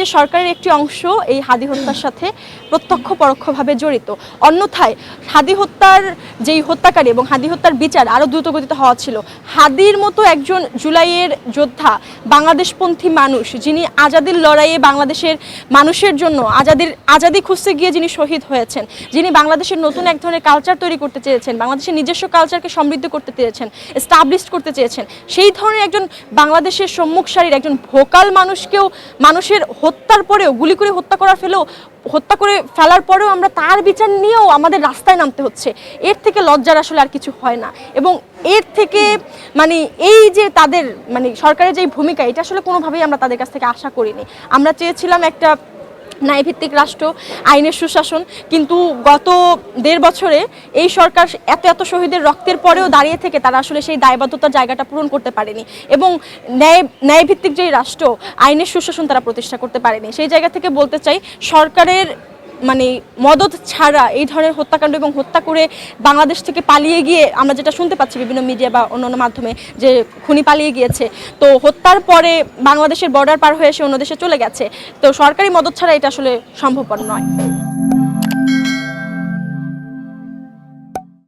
যে সরকারের একটি অংশ এই হাদি হত্যার সাথে প্রত্যক্ষ পরোক্ষভাবে জড়িত। অন্যথায় হাদি হত্যার যেই হত্যাকারী এবং হাদি হত্যার বিচার আরও দ্রুতগতিতে হওয়া ছিল। হাদির মতো একজন জুলাইয়ের যোদ্ধা, বাংলাদেশপন্থী মানুষ, যিনি আজাদির লড়াইয়ে বাংলাদেশের মানুষের জন্য আজাদির, আজাদি খুঁজতে গিয়ে যিনি শহীদ হয়েছেন, যিনি বাংলাদেশের নতুন এক ধরনের কালচার তৈরি করতে চেয়েছেন, বাংলাদেশের নিজস্ব কালচারকে সমৃদ্ধ করতে চেয়েছেন এস্টাবলিশ করতে চেয়েছেন, সেই ধরনের একজন বাংলাদেশের সম্মুখ সারির একজন ভোকাল মানুষকেও, মানুষের হত্যার পরেও, গুলি করে হত্যা করার ফেলেও, হত্যা করে ফেলার পরেও আমরা তার বিচার নিয়েও আমাদের রাস্তায় নামতে হচ্ছে। এর থেকে লজ্জার আসলে আর কিছু হয় না। এবং এর থেকে মানে এই যে তাদের মানে সরকারের যে ভূমিকা, এটা আসলে কোনোভাবেই আমরা তাদের কাছ থেকে আশা করিনি। আমরা চেয়েছিলাম একটা ন্যায়ভিত্তিক রাষ্ট্র, আইনের সুশাসন, কিন্তু গত দেড় বছরে এই সরকার এত এত শহীদের রক্তের পরেও দাঁড়িয়ে থেকে তারা আসলে সেই দায়বদ্ধতার জায়গাটা পূরণ করতে পারেনি এবং ন্যায়, ন্যায়ভিত্তিক যেই রাষ্ট্র, আইনের সুশাসন তারা প্রতিষ্ঠা করতে পারেনি। সেই জায়গা থেকে বলতে চাই, সরকারের মানে মদত ছাড়া এই ধরনের হত্যাকাণ্ড এবং হত্যা করে বাংলাদেশ থেকে পালিয়ে গিয়ে আমরা যেটা শুনতে পাচ্ছি বিভিন্ন মিডিয়া বা অন্যান্য মাধ্যমে যে খুনি পালিয়ে গিয়েছে, তো হত্যার পরে বাংলাদেশের বর্ডার পার হয়ে এসে অন্য দেশে চলে গেছে। তো সরকারি মদত ছাড়া এটা আসলে সম্ভবপর নয়।